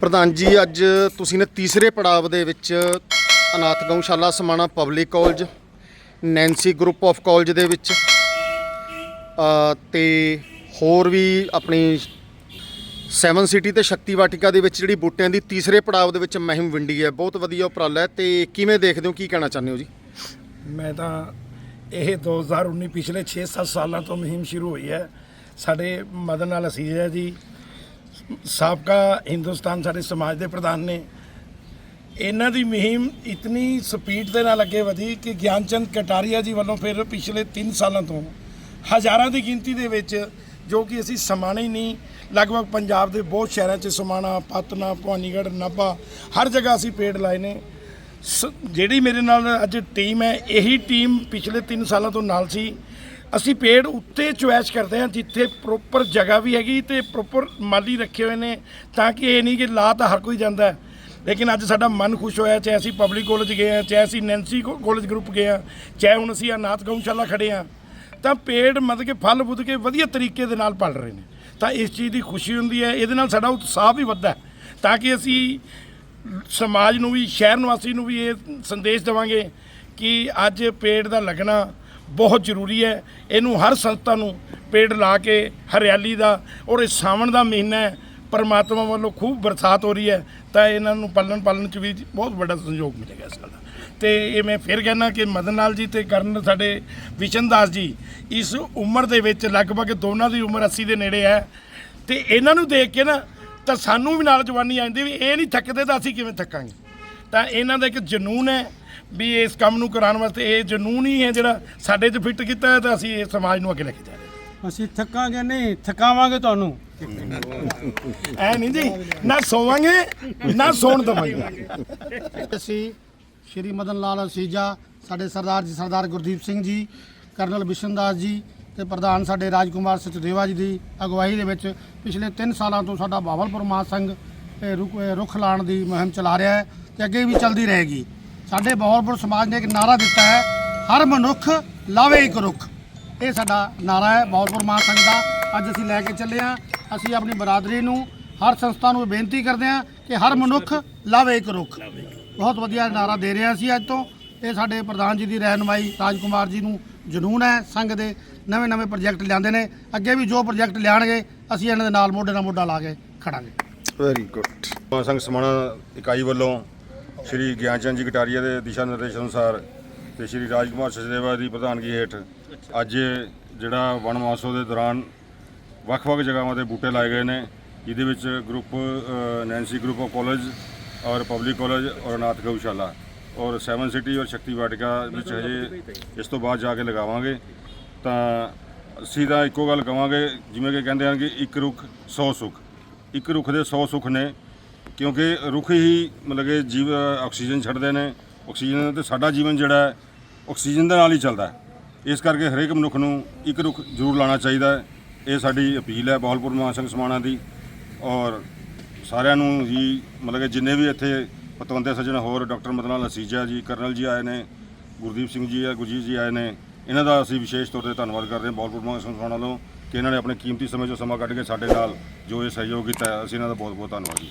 ਪ੍ਰਧਾਨ ਜੀ ਅੱਜ ਤੁਸੀਂ ਨੇ ਤੀਸਰੇ ਪੜਾਵ ਦੇ ਵਿੱਚ ਅਨਾਥ ਗਊਸ਼ਾਲਾ Samana public college Nancy group of college ਦੇ ਵਿੱਚ ਅ, ਤੇ ਹੋਰ ਵੀ ਆਪਣੀ ਸੈਵਨ ਸਿਟੀ ਤੇ ਸ਼ਕਤੀ ਵਾਟਿਕਾ ਦੇ ਵਿੱਚ ਜਿਹੜੀ ਬੂਟਿਆਂ ਦੀ ਤੀਸਰੇ ਪੜਾਅ ਦੇ ਵਿੱਚ ਮਹਿਮ ਵਿੰਡੀ ਹੈ, ਬਹੁਤ ਵਧੀਆ ਉਪਰਾਲਾ ਹੈ ਤੇ ਕਿਵੇਂ ਦੇਖਦੇ ਹੋ, ਕੀ ਕਹਿਣਾ ਚਾਹੁੰਦੇ ਹੋ ਜੀ? ਮੈਂ ਤਾਂ ਇਹ 2019 ਪਿਛਲੇ 6-7 ਸਾਲਾਂ ਤੋਂ ਮੁਹਿੰਮ ਸ਼ੁਰੂ ਹੋਈ ਹੈ। ਸਾਡੇ ਮਦਨ ਲਾਲ ਅਸੀਜਾ ਜੀ, ਸਾਬਕਾ ਹਿੰਦੁਸਤਾਨ ਸਾਡੇ ਸਮਾਜ ਦੇ ਪ੍ਰਧਾਨ ਨੇ। ਇਹਨਾਂ ਦੀ ਮੁਹਿੰਮ ਇਤਨੀ ਸਪੀਡ ਦੇ ਨਾਲ ਅੱਗੇ ਵਧੀ ਕਿ ਗਿਆਨਚੰਦ ਕਟਾਰੀਆ ਜੀ ਵੱਲੋਂ ਫਿਰ ਪਿਛਲੇ 3 ਸਾਲਾਂ ਤੋਂ ਹਜ਼ਾਰਾਂ ਦੀ ਗਿਣਤੀ ਦੇ ਵਿੱਚ ਜੋ ਕਿ ਅਸੀਂ ਸਮਾਣਾ ਹੀ ਨਹੀਂ। ਲਗਭਗ ਪੰਜਾਬ ਦੇ ਬਹੁਤ ਸ਼ਹਿਰਾਂ 'ਚ ਸਮਾਣਾ, ਪਤਨਾ, ਭਵਾਨੀਗੜ੍ਹ, ਨਾਭਾ, ਹਰ ਜਗ੍ਹਾ ਅਸੀਂ ਪੇੜ ਲਾਏ ਨੇ। ਸ- ਜਿਹੜੀ ਮੇਰੇ ਨਾਲ ਅੱਜ ਟੀਮ ਹੈ, ਇਹੀ ਟੀਮ ਪਿਛਲੇ 3 ਸਾਲਾਂ ਤੋਂ ਨਾਲ ਸੀ। ਅਸੀਂ ਪੇੜ ਉੱਤੇ ਚੁਆਇਸ ਕਰਦੇ ਹਾਂ, ਜਿੱਥੇ ਪ੍ਰੋਪਰ ਜਗ੍ਹਾ ਵੀ ਹੈਗੀ ਤੇ ਪ੍ਰੋਪਰ ਮਾਲੀ ਰੱਖੇ ਹੋਏ ਨੇ, ਤਾਂ ਕਿ ਇਹ ਨਹੀਂ ਕਿ ਲਾ ਤਾਂ ਹਰ ਕੋਈ ਜਾਂਦਾ ਹੈ। ਲੇਕਿਨ ਅੱਜ ਸਾਡਾ ਮਨ ਖੁਸ਼ ਹੋਇਆ, ਚਾਹੇ ਅਸੀਂ ਪਬਲਿਕ ਕਾਲਜ ਗਏ ਹਾਂ, ਚਾਹੇ ਅਸੀਂ ਨੈਂਸੀ ਕਾਲਜ ਗਰੁੱਪ ਗਏ ਹਾਂ, ਚਾਹੇ ਹੁਣ ਅਸੀਂ ਅਨਾਥ ਗਊਸ਼ਾਲਾ ਖੜੇ ਹਾਂ। ਤਾਂ ਪੇੜ ਮਤਲਬ ਕਿ ਫਲ ਫੁੱਦ ਕੇ ਵਧੀਆ ਤਰੀਕੇ ਦੇ ਨਾਲ ਪਲ ਰਹੇ ਨੇ। ਤਾਂ ਇਸ ਚੀਜ਼ ਦੀ ਖੁਸ਼ੀ ਹੁੰਦੀ ਹੈ, ਇਹਦੇ ਨਾਲ ਸਾਡਾ ਉਤਸ਼ਾਹ ਵੀ ਵੱਧਦਾ ਹੈ। ਤਾਂ ਕਿ ਅਸੀਂ ਸਮਾਜ ਨੂੰ ਵੀ, ਸ਼ਹਿਰ ਨਿਵਾਸੀ ਨੂੰ ਵੀ ਇਹ ਸੰਦੇਸ਼ ਦੇਵਾਂਗੇ ਕਿ ਅੱਜ ਪੇੜ ਦਾ ਲੱਗਣਾ ਬਹੁਤ ਜ਼ਰੂਰੀ ਹੈ। ਇਹਨੂੰ ਹਰ ਸੰਸਥਾ ਨੂੰ ਪੇੜ ਲਾ ਕੇ ਹਰਿਆਲੀ ਦਾ ਔਰ ਇਹ ਸਾਵਣ ਦਾ ਮਹੀਨਾ ਹੈ ਪਰਮਾਤਮਾ ਵੱਲੋਂ ਖੂਬ ਬਰਸਾਤ ਹੋ ਰਹੀ ਹੈ, ਤਾਂ ਇਹਨਾਂ ਨੂੰ ਪਾਲਣ ਪਾਲਣ ਚ ਵੀ ਬਹੁਤ ਵੱਡਾ ਸੰਯੋਗ ਮਿਲੇਗਾ ਇਸ ਗੱਲ ਦਾ। ਤੇ ਇਹ ਮੈਂ ਫਿਰ ਕਹਿਣਾ ਕਿ ਮਦਨ ਲਾਲ ਜੀ ਤੇ ਕਰਨ ਸਾਡੇ ਵਿਸ਼ਨ ਦਾਸ ਜੀ, ਇਸ ਉਮਰ ਦੇ ਵਿੱਚ ਲਗਭਗ ਦੋਨਾਂ ਦੀ ਉਮਰ 80 ਦੇ ਨੇੜੇ ਹੈ, ਤੇ ਇਹਨਾਂ ਨੂੰ ਦੇਖ ਕੇ ਨਾ ਤਾਂ ਸਾਨੂੰ ਵੀ ਨਾਲ ਜਵਾਨੀ ਆ ਜਾਂਦੀ ਵੀ ਇਹ ਨਹੀਂ ਥੱਕਦੇ ਤਾਂ ਅਸੀਂ ਕਿਵੇਂ ਥੱਕਾਂਗੇ? ਤਾਂ ਇਹਨਾਂ ਦਾ ਇੱਕ ਜਨੂਨ ਹੈ ਵੀ ਇਸ ਕੰਮ ਨੂੰ ਕਰਾਉਣ ਵਾਸਤੇ, ਇਹ ਜਨੂਨ ਹੀ ਹੈ ਜਿਹੜਾ ਸਾਡੇ 'ਚ ਫਿੱਟ ਕੀਤਾ ਹੈ, ਤਾਂ ਅਸੀਂ ਇਹ ਸਮਾਜ ਨੂੰ ਅੱਗੇ ਲੈ ਕੇ ਜਾ ਰਹੇ ਅਸੀਂ ਥੱਕਾਂਗੇ ਨਹੀਂ ਥਕਾਵਾਂਗੇ ਤੁਹਾਨੂੰ। ਐ ਨਹੀਂ ਜੀ ਨਾ ਸੋਵਾਂਗੇ ਨਾ ਸੌਣ ਦਵਾਂਗੇ। ਅਸੀਂ ਸ਼੍ਰੀ ਮਦਨ ਲਾਲ ਅਸੀਜਾ ਸਾਡੇ ਸਰਦਾਰ ਜੀ ਸਰਦਾਰ ਗੁਰਦੀਪ ਸਿੰਘ ਜੀ ਕਰਨਲ ਬਿਸ਼ਨਦਾਸ ਜੀ ਤੇ ਪ੍ਰਧਾਨ ਸਾਡੇ ਰਾਜਕੁਮਾਰ ਸਚਦੇਵਾ ਜੀ ਦੀ ਅਗਵਾਈ ਦੇ ਵਿੱਚ ਪਿਛਲੇ 3 ਸਾਲਾਂ ਤੋਂ ਸਾਡਾ ਬਾਵਲਪੁਰ ਮਹਾਸੰਘ ਇਹ ਰੁੱਖ ਲਾਉਣ ਦੀ ਮੁਹਿੰਮ ਚਲਾ ਰਿਹਾ ਹੈ ਤੇ ਅੱਗੇ ਵੀ ਚੱਲਦੀ ਰਹੇਗੀ। ਸਾਡੇ ਬਾਵਲਪੁਰ ਸਮਾਜ ਨੇ ਇੱਕ ਨਾਰਾ ਦਿੱਤਾ ਹੈ ਹਰ ਮਨੁੱਖ ਲਾਵੇ ਇੱਕ ਰੁੱਖ। ਇਹ ਸਾਡਾ ਨਾਰਾ ਹੈ ਬਾਵਲਪੁਰ ਮਹਾਸੰਘ ਦਾ। ਅੱਜ ਅਸੀਂ ਲੈ ਕੇ ਚੱਲੇ ਹਾਂ। ਅਸੀਂ ਆਪਣੀ ਬਰਾਦਰੀ ਨੂੰ ਹਰ ਸੰਸਥਾ ਨੂੰ ਬੇਨਤੀ ਕਰਦੇ ਹਾਂ ਕਿ ਹਰ ਮਨੁੱਖ ਲਾਵੇ ਇੱਕ ਰੁੱਖ। ਬਹੁਤ ਵਧੀਆ ਨਾਰਾ ਦੇ ਰਹੇ ਹਾਂ ਅਸੀਂ ਅੱਜ ਤੋਂ। ਇਹ ਸਾਡੇ ਪ੍ਰਧਾਨ ਜੀ ਦੀ ਰਹਿਨਮਾਈ ਰਾਜਕੁਮਾਰ ਜੀ ਨੂੰ ਜਨੂਨ ਹੈ। ਸੰਘ ਦੇ ਨਵੇਂ ਨਵੇਂ ਪ੍ਰੋਜੈਕਟ ਲਿਆਂਦੇ ਨੇ। ਅੱਗੇ ਵੀ ਜੋ ਪ੍ਰੋਜੈਕਟ ਲਿਆਣਗੇ, ਅਸੀਂ ਇਹਨਾਂ ਦੇ ਨਾਲ ਮੋਢੇ ਨਾਲ ਮੋਢਾ ਲਾ ਕੇ ਖੜਾਂਗੇ। ਵੈਰੀ ਗੁੱਡ ਮਾਨ ਸੰਘ ਸਮਾਣਾ ਇਕਾਈ ਵੱਲੋਂ ਸ਼੍ਰੀ ਗਿਆਨਚੰਦ ਜੀ ਕਟਾਰੀਆ ਦੇ ਦਿਸ਼ਾ ਨਿਰਦੇਸ਼ ਅਨੁਸਾਰ ਤੇ ਸ਼੍ਰੀ ਰਾਜਕੁਮਾਰ ਸਚਦੇਵਾ ਦੀ ਪ੍ਰਧਾਨਗੀ ਹੇਠ ਅੱਜ ਜਿਹੜਾ ਵਣ ਮਹੋਤਸਵ ਦੇ ਦੌਰਾਨ ਵੱਖ-ਵੱਖ ਜਗ੍ਹਾਵਾਂ ਤੇ ਬੂਟੇ ਲਾਏ ਗਏ ਨੇ। ਜਿਹਦੇ ਵਿੱਚ group Nancy group of college ਔਰ ਪਬਲਿਕ ਕਾਲਜ ਔਰ ਅਨਾਥ ਗਊਸ਼ਾਲਾ ਔਰ ਸੈਵਨ ਸਿਟੀ ਔਰ ਸ਼ਕਤੀ ਵਾਟਿਕਾ ਵਿੱਚ ਹਜੇ ਇਸ ਤੋਂ ਬਾਅਦ ਜਾ ਕੇ ਲਗਾਵਾਂਗੇ। ਤਾਂ ਤਾਂ ਇੱਕੋ ਗੱਲ ਕਵਾਂਗੇ ਜਿਵੇਂ ਕਿ ਕਹਿੰਦੇ ਹਨ ਕਿ ਇੱਕ ਰੁੱਖ 100 ਸੁੱਖ। ਇੱਕ ਰੁੱਖ ਦੇ 100 ਸੁੱਖ ਨੇ ਕਿਉਂਕਿ ਰੁੱਖ ਹੀ ਮਤਲਬ ਕਿ ਜੀਵ ਆਕਸੀਜਨ ਛੱਡਦੇ ਨੇ ਆਕਸੀਜਨ ਤੇ ਸਾਡਾ ਜੀਵਨ ਜਿਹੜਾ ਹੈ, ਆਕਸੀਜਨ ਦੇ ਨਾਲ ਹੀ ਚੱਲਦਾ ਹੈ। ਇਸ ਕਰਕੇ ਹਰੇਕ ਮਨੁੱਖ ਨੂੰ ਇੱਕ ਰੁੱਖ ਜ਼ਰੂਰ ਲਾਉਣਾ ਚਾਹੀਦਾ ਹੈ। ਇਹ ਸਾਡੀ ਅਪੀਲ ਹੈ ਬਹਾਲਪੁਰ ਮਹਾਸੰਘ ਸਮਾਣਾ ਦੀ ਔਰ ਸਾਰਿਆਂ ਨੂੰ ਹੀ ਮਤਲਬ ਕਿ ਜਿੰਨੇ ਵੀ ਇੱਥੇ ਪਤਵੰਤੇ ਸੱਜਣ ਹੋਰ ਡਾਕਟਰ ਮਦਨਾਲ ਅਸੀਜਾ ਜੀ, ਕਰਨਲ ਜੀ ਆਏ ਨੇ, ਗੁਰਦੀਪ ਸਿੰਘ ਜੀ ਆ, ਗੁਰਜੀਤ ਜੀ ਆਏ ਨੇ, ਇਹਨਾਂ ਦਾ ਅਸੀਂ ਵਿਸ਼ੇਸ਼ ਤੌਰ ਤੇ ਧੰਨਵਾਦ ਕਰਦੇ ਹਾਂ ਬਹਾਲਪੁਰ ਮਹਾਸੰਘ ਸਮਾਣਾ ਵੱਲੋਂ ਕਿ ਇਹਨਾਂ ਨੇ ਆਪਣੇ ਕੀਮਤੀ ਸਮੇਂ ਚੋਂ ਸਮਾਂ ਕੱਢ ਕੇ ਸਾਡੇ ਨਾਲ ਜੋ ਇਹ ਸਹਿਯੋਗ ਕੀਤਾ ਅਸੀਂ ਇਹਨਾਂ ਦਾ ਬਹੁਤ ਬਹੁਤ ਧੰਨਵਾਦ ਜੀ।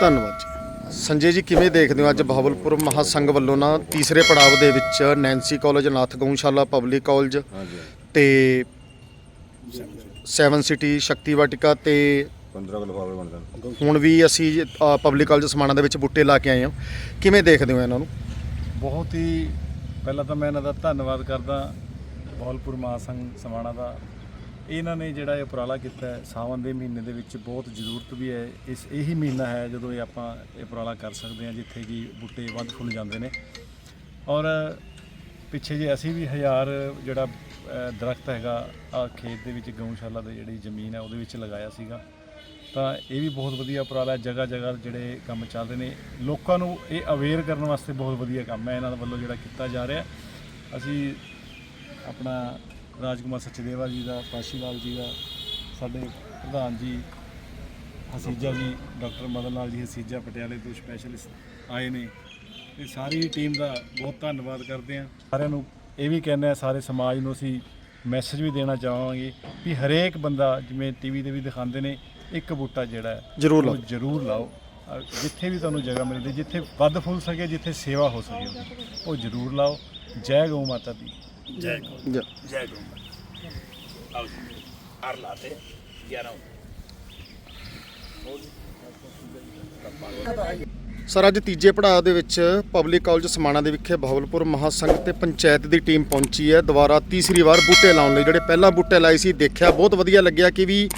ਧੰਨਵਾਦ ਜੀ। ਸੰਜੇ ਜੀ ਕਿਵੇਂ ਦੇਖਦੇ ਹੋ ਅੱਜ ਬਹਾਵਲਪੁਰ ਮਹਾਸੰਘ ਵੱਲੋਂ ਨਾ ਤੀਸਰੇ ਪੜਾਵ ਦੇ ਵਿੱਚ ਨੈਂਸੀ ਕਾਲਜ ਅਨਾਥ ਗਊਸ਼ਾਲਾ ਪਬਲਿਕ ਕਾਲਜ ਤੇ ਸੈਵਨ ਸਿਟੀ ਸ਼ਕਤੀ ਵਾਟਿਕਾ ਤੇ 15 ਕਿਲੋ ਲਿਫਾਫੇ ਬਣ ਜਾਣ ਹੁਣ ਵੀ ਅਸੀਂ ਪਬਲਿਕ ਕਾਲਜ ਸਮਾਣਾ ਦੇ ਵਿੱਚ ਬੂਟੇ ਲਾ ਕੇ ਆਏ ਹਾਂ। ਕਿਵੇਂ ਦੇਖਦੇ ਹੋ ਇਹਨਾਂ ਨੂੰ? ਬਹੁਤ ਹੀ ਪਹਿਲਾਂ ਤਾਂ ਮੈਂ ਇਹਨਾਂ ਦਾ ਧੰਨਵਾਦ ਕਰਦਾ ਬੌਲਪੁਰ ਮਹਾਸੰਘ ਸਮਾਣਾ ਦਾ ਇਹਨਾਂ ਨੇ ਜਿਹੜਾ ਇਹ ਉਪਰਾਲਾ ਕੀਤਾ ਹੈ ਸਾਵਨ ਦੇ ਮਹੀਨੇ ਦੇ ਵਿੱਚ ਬਹੁਤ ਜ਼ਰੂਰਤ ਵੀ ਹੈ। ਇਸ ਇਹੀ ਮਹੀਨਾ ਹੈ ਜਦੋਂ ਇਹ ਆਪਾਂ ਇਹ ਉਪਰਾਲਾ ਕਰ ਸਕਦੇ ਹਾਂ ਜਿੱਥੇ ਕਿ ਬੂਟੇ ਵੱਧ ਫੁੱਲ ਜਾਂਦੇ ਨੇ। ਔਰ ਪਿੱਛੇ ਜੇ ਅਸੀਂ ਵੀ ਹਜ਼ਾਰ ਜਿਹੜਾ ਅ, ਦਰਖਤ ਹੈਗਾ ਆ ਖੇਤ ਦੇ ਵਿੱਚ ਗਊਸ਼ਾਲਾ ਦੇ ਜਿਹੜੀ ਜ਼ਮੀਨ ਹੈ ਉਹਦੇ ਵਿੱਚ ਲਗਾਇਆ ਸੀਗਾ। ਤਾਂ ਇਹ ਵੀ ਬਹੁਤ ਵਧੀਆ ਉਪਰਾਲਾ ਜਗ੍ਹਾ ਜਗ੍ਹਾ ਜਿਹੜੇ ਕੰਮ ਚੱਲ ਰਹੇ ਨੇ ਲੋਕਾਂ ਨੂੰ ਇਹ ਅਵੇਅਰ ਕਰਨ ਵਾਸਤੇ ਬਹੁਤ ਵਧੀਆ ਕੰਮ ਹੈ। ਇਹਨਾਂ ਦੇ ਵੱਲੋਂ ਜਿਹੜਾ ਕੀਤਾ ਜਾ ਰਿਹਾ। ਅਸੀਂ ਆਪਣਾ ਰਾਜਕੁਮਾਰ ਸਚਦੇਵਾ ਜੀ ਦਾ ਪਾਸ਼ੀ ਲਾਲ ਜੀ ਦਾ ਸਾਡੇ ਪ੍ਰਧਾਨ ਜੀ ਹਸੀਜਾ ਜੀ ਡਾਕਟਰ ਮਦਨ ਲਾਲ ਜੀ ਹਸੀਜਾ ਪਟਿਆਲੇ ਤੋਂ ਸਪੈਸ਼ਲਿਸਟ ਆਏ ਨੇ। ਤੇ ਸਾਰੀ ਟੀਮ ਦਾ ਬਹੁਤ ਧੰਨਵਾਦ ਕਰਦੇ ਹਾਂ। ਸਾਰਿਆਂ ਨੂੰ ਇਹ ਵੀ ਕਹਿੰਦੇ ਆ ਸਾਰੇ ਸਮਾਜ ਨੂੰ ਅਸੀਂ ਮੈਸੇਜ ਵੀ ਦੇਣਾ ਚਾਹਾਂਗੇ ਵੀ ਹਰੇਕ ਬੰਦਾ ਜਿਵੇਂ ਟੀਵੀ ਤੇ ਵੀ ਦਿਖਾਉਂਦੇ ਨੇ ਇੱਕ ਬੂਟਾ ਜਿਹੜਾ ਜ਼ਰੂਰ ਲਾਓ। ਜ਼ਰੂਰ ਲਾਓ। ਜਿੱਥੇ ਵੀ ਤੁਹਾਨੂੰ ਜਗ੍ਹਾ ਮਿਲਦੀ ਜਿੱਥੇ ਵੱਧ ਫੁੱਲ ਸਕੇ ਜਿੱਥੇ ਸੇਵਾ ਹੋ ਸਕੇ ਉਹ ਜ਼ਰੂਰ ਲਾਓ। ਜੈ ਗਊ ਮਾਤਾ ਦੀ। ਜੈ ਗੋ ਜ- ਜੈ ਗੋ ਆਓ ਜੀ ਹਰ ਲਾਤੇ 11 ਸਰ ਅੱਜ ਤੀਜੇ ਪੜਾਅ ਦੇ ਵਿੱਚ ਪਬਲਿਕ ਕਾਲਜ ਸਮਾਣਾ ਦੇ ਵਿਖੇ ਬਹਾਵਲਪੁਰ ਮਹਾਸੰਘ ਤੇ ਪੰਚਾਇਤ ਦੀ ਟੀਮ ਪਹੁੰਚੀ ਹੈ। ਦੁਬਾਰਾ ਤੀਸਰੀ ਵਾਰ ਬੂਟੇ ਲਾਉਣ ਲਈ ਜਿਹੜੇ ਪਹਿਲਾਂ ਬੂਟੇ ਲਾਏ ਸੀ ਦੇਖਿਆ ਬਹੁਤ ਵਧੀਆ ਲੱਗਿਆ ਕਿ ਵੀ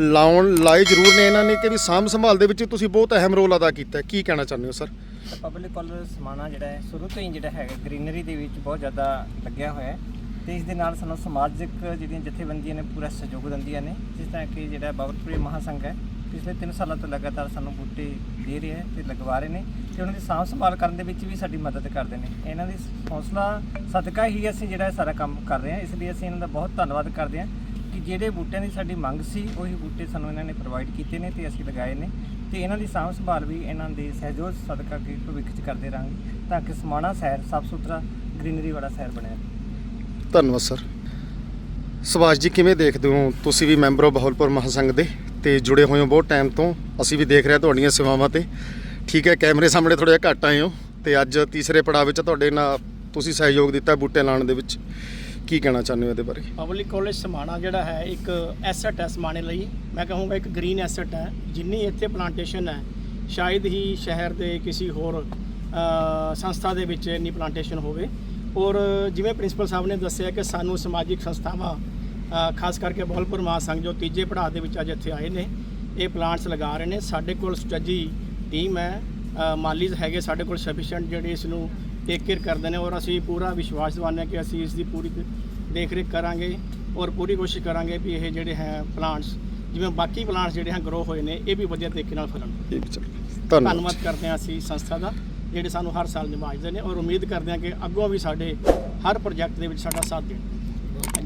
ਲਾਉਣ ਲਾਏ ਜ਼ਰੂਰ ਨੇ ਇਹਨਾਂ ਨੇ ਕਿ ਵੀ ਸਾਂਭ ਸੰਭਾਲ ਦੇ ਵਿੱਚ ਤੁਸੀਂ ਬਹੁਤ ਅਹਿਮ ਰੋਲ ਅਦਾ ਕੀਤਾ ਕੀ ਕਹਿਣਾ ਚਾਹੁੰਦੇ ਹੋ ਸਰ? ਪਬਲਿਕ ਕਾਲਜ ਸਮਾਣਾ ਜਿਹੜਾ ਹੈ, ਸ਼ੁਰੂ ਤੋਂ ਹੀ ਜਿਹੜਾ ਹੈਗਾ ਗ੍ਰੀਨਰੀ ਦੇ ਵਿੱਚ ਬਹੁਤ ਜ਼ਿਆਦਾ ਲੱਗਿਆ ਹੋਇਆ ਹੈ ਤੇ ਇਸ ਦੇ ਨਾਲ ਸਾਨੂੰ ਸਮਾਜਿਕ ਜਿਹੜੀਆਂ ਜਥੇਬੰਦੀਆਂ ਨੇ, ਪੂਰਾ ਸਹਿਯੋਗ ਦਿੰਦੀਆਂ ਨੇ, ਜਿਸ ਤਰ੍ਹਾਂ ਕਿ ਜਿਹੜਾ ਬਾਬਰਪੁਰੀ ਮਹਾਸੰਘ ਹੈ, ਪਿਛਲੇ 3 ਸਾਲਾਂ ਤੋਂ ਲਗਾਤਾਰ ਸਾਨੂੰ ਬੂਟੇ ਦੇ ਰਿਹਾ ਹੈ ਤੇ ਲਗਵਾ ਰਹੇ ਨੇ ਤੇ ਉਹਨਾਂ ਦੀ ਸਾਂਭ ਸੰਭਾਲ ਕਰਨ ਦੇ ਵਿੱਚ ਵੀ ਸਾਡੀ ਮਦਦ ਕਰਦੇ ਨੇ। ਇਹਨਾਂ ਦੀ ਹੌਸਲਾ, ਸਦਕਾ ਹੀ ਅਸੀਂ ਜਿਹੜਾ ਸਾਰਾ ਕੰਮ ਕਰ ਰਹੇ ਹਾਂ, ਇਸ ਲਈ ਅਸੀਂ ਇਹਨਾਂ ਦਾ ਬਹੁਤ ਧੰਨਵਾਦ ਕਰਦੇ ਹਾਂ ਕਿ ਜਿਹੜੇ ਬੂਟਿਆਂ ਦੀ ਸਾਡੀ ਮੰਗ ਸੀ, ਉਹੀ ਬੂਟੇ ਸਾਨੂੰ ਇਹਨਾਂ ਨੇ ਪ੍ਰੋਵਾਈਡ ਕੀਤੇ ਨੇ ਤੇ ਅਸੀਂ ਲਗਾਏ ਨੇ। ਤੇ ਇਹਨਾਂ ਦੀ ਸਾਂਭ ਸੰਭਾਲ ਵੀ ਇਹਨਾਂ ਦੇ ਸਹਿਯੋਗ ਸਦਕਾ ਕਿ ਭਵਿੱਖ 'ਚ ਕਰਦੇ ਰਹਾਂਗੇ, ਤਾਂ ਕਿ ਸਮਾਣਾ ਸ਼ਹਿਰ, ਸਾਫ਼ ਸੁਥਰਾ ਗ੍ਰੀਨਰੀ ਵਾਲਾ ਸ਼ਹਿਰ ਬਣਿਆ ਧੰਨਵਾਦ, ਸਰ। ਸੁਭਾਸ਼ ਜੀ, ਕਿਵੇਂ ਦੇਖਦੇ ਹੋ ਤੁਸੀਂ ਵੀ ਮੈਂਬਰ ਹੋ ਬਹਾਵਲਪੁਰ ਮਹਾਸੰਘ ਦੇ? ਤੇ ਜੁੜੇ ਹੋਏ ਹੋ ਬਹੁਤ ਟਾਈਮ ਤੋਂ, ਅਸੀਂ ਵੀ ਦੇਖ ਰਹੇ ਤੁਹਾਡੀਆਂ ਸੇਵਾਵਾਂ ਤੇ। ਠੀਕ ਹੈ, ਕੈਮਰੇ ਸਾਹਮਣੇ ਥੋੜਾ ਜਿਹਾ ਘੱਟ ਆਏ ਹੋ, ਤੇ ਅੱਜ ਤੀਸਰੇ ਪੜਾਅ ਵਿੱਚ ਤੁਹਾਡੇ ਨਾਲ ਤੁਸੀਂ ਸਹਿਯੋਗ ਦਿੱਤਾ ਬੂਟੇ ਲਾਉਣ ਦੇ ਵਿੱਚ। ਕੀ ਕਹਿਣਾ ਚਾਹੁੰਦੇ ਹੋ ਇਹਦੇ ਬਾਰੇ? ਪਬਲਿਕ ਕਾਲਜ ਸਮਾਣਾ ਜਿਹੜਾ ਹੈ, ਇੱਕ ਐਸੈਟ ਹੈ ਸਮਾਣੇ ਲਈ। ਮੈਂ ਕਹੂੰਗਾ ਇੱਕ ਗ੍ਰੀਨ ਐਸੈਟ ਹੈ, ਜਿੰਨੀ ਇੱਥੇ ਪਲਾਂਟੇਸ਼ਨ ਹੈ, ਸ਼ਾਇਦ ਹੀ ਸ਼ਹਿਰ ਦੇ ਕਿਸੇ ਹੋਰ ਸੰਸਥਾ ਦੇ ਵਿੱਚ ਇੰਨੀ ਪਲਾਂਟੇਸ਼ਨ ਹੋਵੇ। ਔਰ ਜਿਵੇਂ ਪ੍ਰਿੰਸੀਪਲ ਸਾਹਿਬ ਨੇ ਦੱਸਿਆ ਕਿ ਸਾਨੂੰ ਸਮਾਜਿਕ ਸੰਸਥਾਵਾਂ ਖਾਸ ਕਰਕੇ ਬੋਲਪੁਰ ਮਹਾਸੰਘ ਜੋ ਤੀਜੇ ਪੜਾਅ ਦੇ ਵਿੱਚ ਅੱਜ ਇੱਥੇ ਆਏ ਨੇ, ਇਹ ਪਲਾਂਟਸ ਲਗਾ ਰਹੇ ਨੇ। ਸਾਡੇ ਕੋਲ ਸਟੱਜੀ ਟੀਮ ਹੈ ਮਾਲੀਜ਼ ਹੈਗੇ ਸਾਡੇ ਕੋਲ ਸਫੀਸ਼ੀਐਂਟ ਜਿਹੜੇ ਇਸ ਨੂੰ ਟੇਕ ਕੇਅਰ ਕਰਦੇ ਨੇ ਔਰ ਅਸੀਂ ਪੂਰਾ ਵਿਸ਼ਵਾਸ ਦਿਵਾਉਂਦੇ ਹਾਂ ਕਿ ਅਸੀਂ ਇਸ ਦੀ ਪੂਰੀ ਦੇਖ ਰੇਖ ਕਰਾਂਗੇ ਔਰ ਪੂਰੀ ਕੋਸ਼ਿਸ਼ ਕਰਾਂਗੇ ਵੀ ਇਹ ਜਿਹੜੇ ਹੈ ਪਲਾਂਟਸ ਜਿਵੇਂ ਬਾਕੀ ਪਲਾਂਟਸ ਜਿਹੜੇ ਹਨ ਗਰੋ ਹੋਏ ਨੇ ਇਹ ਵੀ ਵਧੀਆ ਤਰੀਕੇ ਨਾਲ ਫਲਣ। ਧੰਨਵਾਦ ਕਰਦੇ ਹਾਂ ਅਸੀਂ ਸੰਸਥਾ ਦਾ ਜਿਹੜੇ ਸਾਨੂੰ ਹਰ ਸਾਲ ਨਿਭਾਉਂਦੇ ਨੇ ਔਰ ਉਮੀਦ ਕਰਦੇ ਹਾਂ ਕਿ ਅੱਗੋਂ ਵੀ ਸਾਡੇ ਹਰ ਪ੍ਰੋਜੈਕਟ ਦੇ ਵਿੱਚ ਸਾਡਾ ਸਾਥ ਦੇਣ।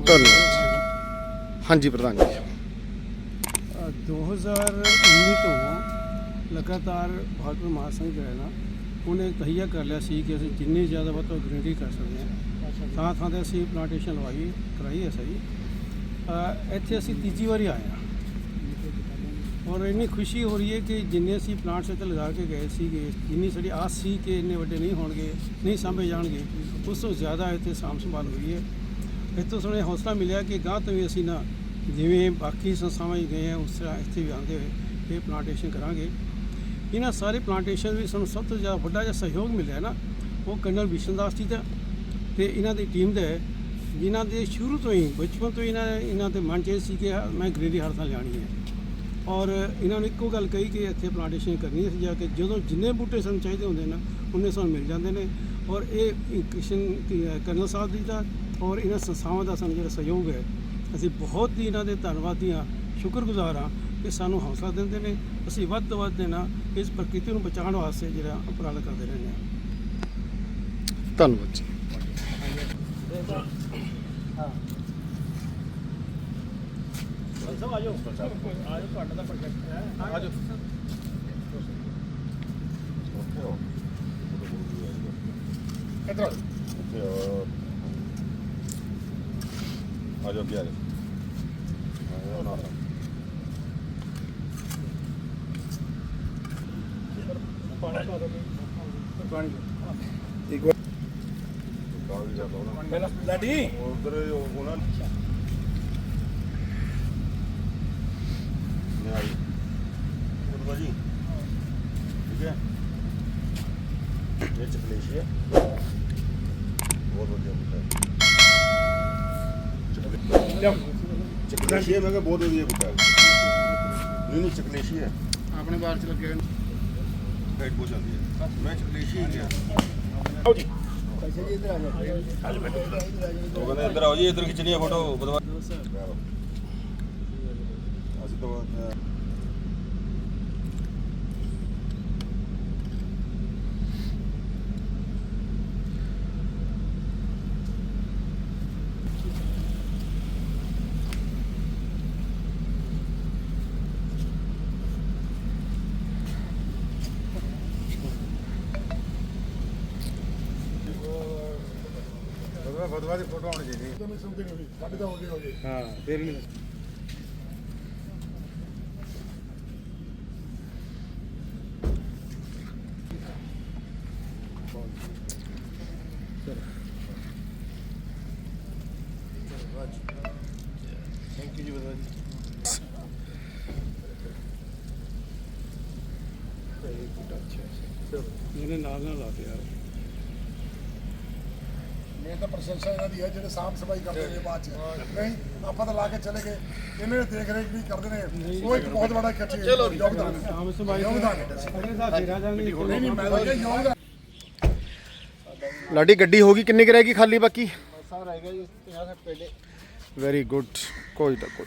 ਧੰਨਵਾਦ। ਹਾਂਜੀ ਪ੍ਰਧਾਨ ਜੀ। 2019 ਤੋਂ ਲਗਾਤਾਰ ਭਾਰਤ ਮਹਾਸੰਘ ਜੋ ਹੈ ਨਾ ਉਹਨੇ ਤਹੀਆ ਕਰ ਲਿਆ ਸੀ ਕਿ ਅਸੀਂ ਜਿੰਨੀ ਜ਼ਿਆਦਾ ਵੱਧ ਤੋਂ ਗ੍ਰੀਨਰੀ ਕਰ ਸਕਦੇ ਹਾਂ। ਥਾਂ ਥਾਂ ਤੇ ਅਸੀਂ ਪਲਾਂਟੇਸ਼ਨ ਲਵਾਈ ਕਰਾਈ ਹੈ ਸਹੀ। ਅ, ਇੱਥੇ ਅਸੀਂ ਤੀਜੀ ਵਾਰੀ ਆਏ ਹਾਂ। ਔਰ ਇੰਨੀ ਖੁਸ਼ੀ ਹੋ ਰਹੀ ਹੈ ਕਿ ਜਿੰਨੇ ਅਸੀਂ ਪਲਾਂਟਸ ਇੱਥੇ ਲਗਾ ਕੇ ਗਏ ਸੀਗੇ ਜਿੰਨੀ ਸਾਡੀ ਆਸ ਸੀ ਕਿ ਇੰਨੇ ਵੱਡੇ ਨਹੀਂ ਹੋਣਗੇ ਨਹੀਂ ਸਾਂਭੇ ਜਾਣਗੇ ਉਸ ਤੋਂ ਜ਼ਿਆਦਾ ਇੱਥੇ ਸਾਂਭ ਸੰਭਾਲ ਹੋਈ ਹੈ। ਇੱਥੋਂ ਸਾਨੂੰ ਹੌਸਲਾ ਮਿਲਿਆ ਕਿ ਗਾਂ ਤੋਂ ਵੀ ਅਸੀਂ ਨਾ ਜਿਵੇਂ ਬਾਕੀ ਸੰਸਥਾਵਾਂ 'ਚ ਗਏ ਆ ਉਸ ਤਰ੍ਹਾਂ ਇੱਥੇ ਵੀ ਆਉਂਦੇ ਹੋਏ ਇਹ ਪਲਾਂਟੇਸ਼ਨ ਕਰਾਂਗੇ। ਇਹਨਾਂ ਸਾਰੇ ਪਲਾਂਟੇਸ਼ਨ ਵਿੱਚ ਸਾਨੂੰ ਸਭ ਤੋਂ ਜ਼ਿਆਦਾ ਵੱਡਾ ਜਿਹਾ ਸਹਿਯੋਗ ਮਿਲਿਆ ਨਾ ਉਹ ਕਰਨਲ ਵਿਸ਼ਨ ਦਾਸ ਜੀ ਦਾ ਤੇ ਇਹਨਾਂ ਦੀ ਟੀਮ ਦਾ ਹੈ, ਜਿਨ੍ਹਾਂ ਦੇ ਸ਼ੁਰੂ ਤੋਂ ਹੀ ਬਚਪਨ ਤੋਂ ਹੀ ਇਹਨਾਂ ਇਹਨਾਂ ਦੇ ਮਨ 'ਚ ਇਹ ਸੀ ਕਿ ਮੈਂ ਗ੍ਰੀਨਰੀ ਹਰ ਸਾਲ ਲਿਆਉਣੀ ਹੈ। ਔਰ ਇਹਨਾਂ ਨੇ ਇੱਕੋ ਗੱਲ ਕਹੀ ਕਿ ਇੱਥੇ ਪਲਾਂਟੇਸ਼ਨ ਕਰਨੀ ਹੈ ਜਾ ਕੇ ਜਦੋਂ ਜਿੰਨੇ ਬੂਟੇ ਸਾਨੂੰ ਚਾਹੀਦੇ ਹੁੰਦੇ ਨਾ ਉਹਨੇ ਸਾਨੂੰ ਮਿਲ ਜਾਂਦੇ ਨੇ। ਔਰ ਇਹ ਕ੍ਰਿਸ਼ਨ ਕਰਨਲ ਸਾਹਿਬ ਜੀ ਦਾ ਔਰ ਇਹਨਾਂ ਸੰਸਥਾਵਾਂ ਦਾ ਸਾਨੂੰ ਜਿਹੜਾ ਸਹਿਯੋਗ ਹੈ ਅਸੀਂ ਬਹੁਤ ਹੀ ਇਹਨਾਂ ਦੇ ਧੰਨਵਾਦੀ ਹਾਂ ਸ਼ੁਕਰਗੁਜ਼ਾਰ ਹਾਂ। ਕਿ ਸਾਨੂੰ ਹੌਸਲਾ ਦਿੰਦੇ ਨੇ ਅਸੀਂ ਵੱਧ ਤੋਂ ਵੱਧ ਦੇਣਾ ਇਸ ਪ੍ਰਕਿਰਤੀ ਨੂੰ ਬਚਾਉਣ ਵਾਸਤੇ ਜਿਹੜਾ ਉਪਰਾਲਾ ਕਰਦੇ ਰਹਿੰਦੇ ਹਾਂ। ਧੰਨਵਾਦ ਜੀ। ਆ ਜਾਓ ਪਿਆਰੇ ਲਾਡੀ ਉਧਰ ਉਹਨਾਂ ਨੇ ਆਈ ਉਧਰ ਜੀ ਠੀਕ ਹੈ ਇਹ ਚਕਲੇਸ਼ੀ ਹੈ ਬਹੁਤ ਵਧੀਆ ਬੂਟਾ ਹੈ ਚਕਲੇਸ਼ੀ ਹੈ ਮੈਂ ਕਿਹਾ ਬਹੁਤ ਵਧੀਆ ਬੂਟਾ ਨਹੀਂ ਨਹੀਂ ਚਕਲੇਸ਼ੀ ਹੈ ਆਪਣੇ ਬਾਰ ਚ ਲੱਗੇ ਹੋਏ ਫਾਈਟ ਬਹੁਤ ਹੈ ਮੈਂ ਚਕਲੇਸ਼ੀ ਹੀ ਗਿਆ ਆਓ ਜੀ ਉਹ ਕਹਿੰਦੇ ਇੱਧਰ ਆਓ ਜੀ ਇੱਧਰ ਖਿੱਚਣੀ ਹੈ ਫੋਟੋ ਬਦਵਾ ਅਸੀਂ ਤਾਂ ਅਹ, ਬਦਵਾ ਦੀ ਫੋਟੋ ਆਉਣੀ ਚਾਹੀਦੀ ਤੁਹਾਨੂੰ ਤਾਂ ਹੋ ਗਏ ਹੋ ਗਏ ਹਾਂ ਫੇਰ ਨਹੀਂ ਥੈਂਕ ਯੂ ਜੀ ਬਦਵਾ ਜੀ ਇਹਨੇ ਨਾਲ ਨਾਲ ਲਾ ਦਿਆ ਮੈਂ ਤਾਂ ਪ੍ਰਸ਼ੰਸਾ ਇਹਨਾਂ ਦੀ ਹੈ ਜਿਹੜੇ ਸਾਫ਼ ਸਫ਼ਾਈ ਕਰਦੇ ਨੇ ਬਾਅਦ ਚ। ਨਹੀਂ ਆਪਾਂ ਤਾਂ ਲਾ ਕੇ ਚਲੇ ਗਏ। ਇਹਨਾਂ ਨੇ ਦੇਖ ਰੇਖ ਵੀ ਕਰਦੇ ਨੇ। ਉਹ ਇੱਕ ਬਹੁਤ ਬੜਾ ਇਕੱਠੇ ਯੋਗਦਾਨ। ਹੈ ਆਮ ਸਮਾਜ ਯੋਗਦਾਨ ਹੈ ਨਹੀਂ ਨਹੀਂ ਮੈਂ ਤਾਂ ਕਿਹਾ ਯੋਗਦਾਨ। ਲਾਡੀ ਗੱਡੀ ਹੋ ਗਈ? ਕਿੰਨੀ ਕੁ ਰਹਿ ਗਈ ਖਾਲੀ ਬਾਕੀ? ਸਭ ਰਹਿ ਗਿਆ ਜੀ 50 ਸੱਠ ਪਹਿਲੇ ਵੈਰੀ ਗੁੱਡ ਕੋਈ ਨਾ ਕੋਈ।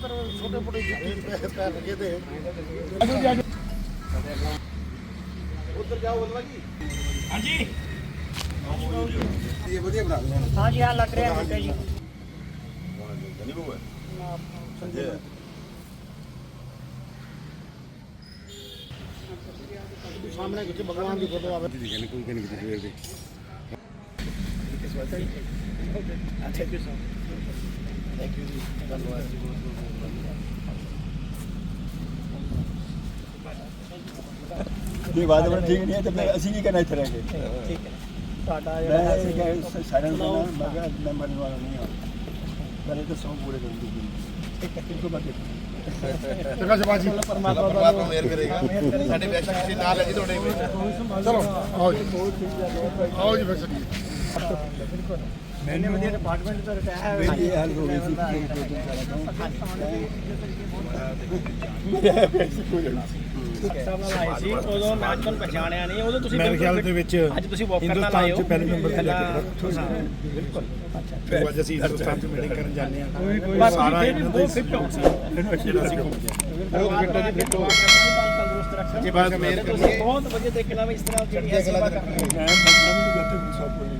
छोटे मोटे पैर लगे थे। उधर जाओ हाँ जी। ये बढ़िया बना हाँ जी हाँ लग रहा है जी धनी बाबू है संजय। सामने कुछ भगवान की फ़ोटो आवे दिखे नहीं कोई नहीं दिखे देख अच्छा thank you sir. Thank you धन्यवाद। ਜੇ ਵਾਤਾਵਰਨ ਠੀਕ ਨਹੀਂ ਹੈ ਤਾਂ ਫਿਰ ਅਸੀਂ ਕੀ ਕਰਨਾ ਇੱਥੇ ਰਹਿ ਕੇ? ਠੀਕ ਹੈ ਤੁਹਾਡਾ ਮੈਂ ਜਿਹੜਾ ਅਸੀਂ ਕਹੇ ਸਾਇਲੈਂਸ ਕਰਨਾ ਮੈਂ ਕਿਹਾ ਮੈਂ ਮਰਨ ਵਾਲਾ ਨਹੀਂ ਹਾਂ। ਪਹਿਲੇ ਤਾਂ ਸੌ ਪੂਰੇ ਕਰ ਦੂੰਗੀ ਠੀਕ ਹੈ ਕਿੰਕੋ ਬਾਤ ਚੰਗਾ ਸ਼ਬਾਜੀ ਪਰਮਾਤਮਾ ਦਾ ਮਿਹਰ ਕਰੇਗਾ। ਸਾਡੇ ਬੇਸ਼ੱਕ ਕਿਸੇ ਨਾਲ ਹੈ ਜੀ ਤੁਹਾਡੇ ਚਲੋ ਆਓ ਜੀ। ਆਓ ਜੀ ਫਿਰ ਚੱਲੀਏ ਮੈਨੇ ਵਧੀਆ ਡਿਪਾਰਟਮੈਂਟ ਤੋਂ ਰਿਟਾਇਰ ਹੈ ਮੇਰੀ ਹਾਲ ਹੋ ਗਈ ਸੀ ਦੋ ਤਿੰਨ ਸਾਲਾਂ ਤੋਂ। ਸਾਹਿਬ ਨਾਲ ਆਏ ਸੀ ਉਦੋਂ ਮੈਂ ਤੁਹਾਨੂੰ ਪਛਾਣਿਆ ਨਹੀਂ ਉਦੋਂ ਤੁਸੀਂ ਮੇਰੇ ਖਿਆਲ ਦੇ ਵਿੱਚ ਅੱਜ ਤੁਸੀਂ ਵਾਕ ਕਰਨ ਆਏ ਹੋ ਪਹਿਲੇ ਨੰਬਰ ਤੇ ਜਾ ਕੇ ਬਿਲਕੁਲ। ਫਿਰ ਅੱਜ ਅਸੀਂ ਹਿੰਦੁਸਤਾਨ 'ਚ ਮੀਟਿੰਗ ਕਰਨ ਜਾਂਦੇ ਬਸ ਸਾਰਾ ਇਹਨਾਂ ਦਾ ਫਿੱਟ ਹੋ ਜਿਹੜਾ ਅਸੀਂ ਘੁੰਮ ਕੇ ਬਹੁਤ ਫਿੱਟ ਜੀ ਫਿੱਟ ਹੋ ਜੀ, ਬਸ ਮਿਹਰ ਤੁਸੀਂ ਬਹੁਤ ਵਧੀਆ ਤਰੀਕੇ ਨਾਲ ਇਸ ਤਰ੍ਹਾਂ ਜਿਹੜੀ ਹੈ ਸੇਵਾ ਕਰ ਰਹੇ ਹੋ। ਮੈਂ ਮੰਨਦਾ ਨਹੀਂ ਕਿ ਸੌ ਪੂਰੇ